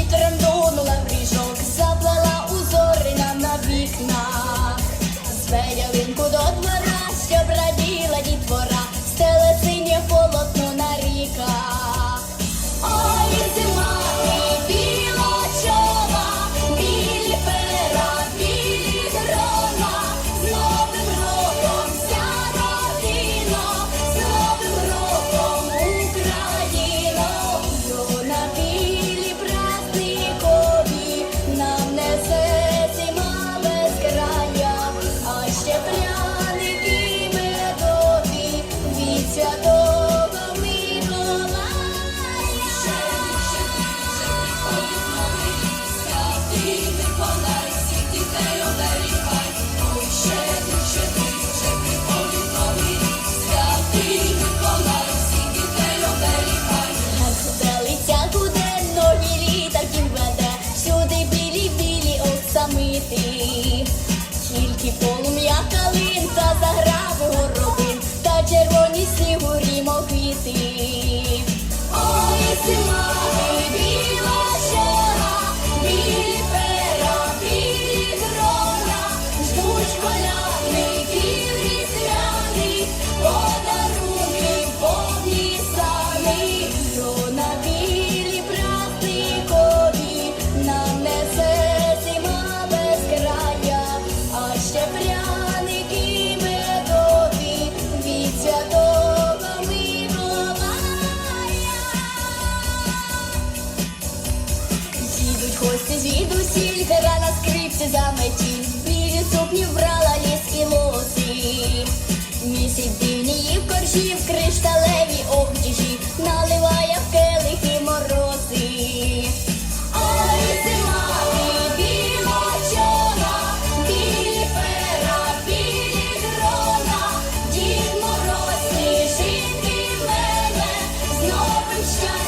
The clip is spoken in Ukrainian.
entrando no lamento. Yes. Полум'я калин та гості звідусіль, гра на скрипці заметі, білі сукні врала ліс і лоси. Місяць дивні її в коржі, в кришталеві обтяжі, наливає в келихи морози. Дід мороз, жити мене з новим щастям.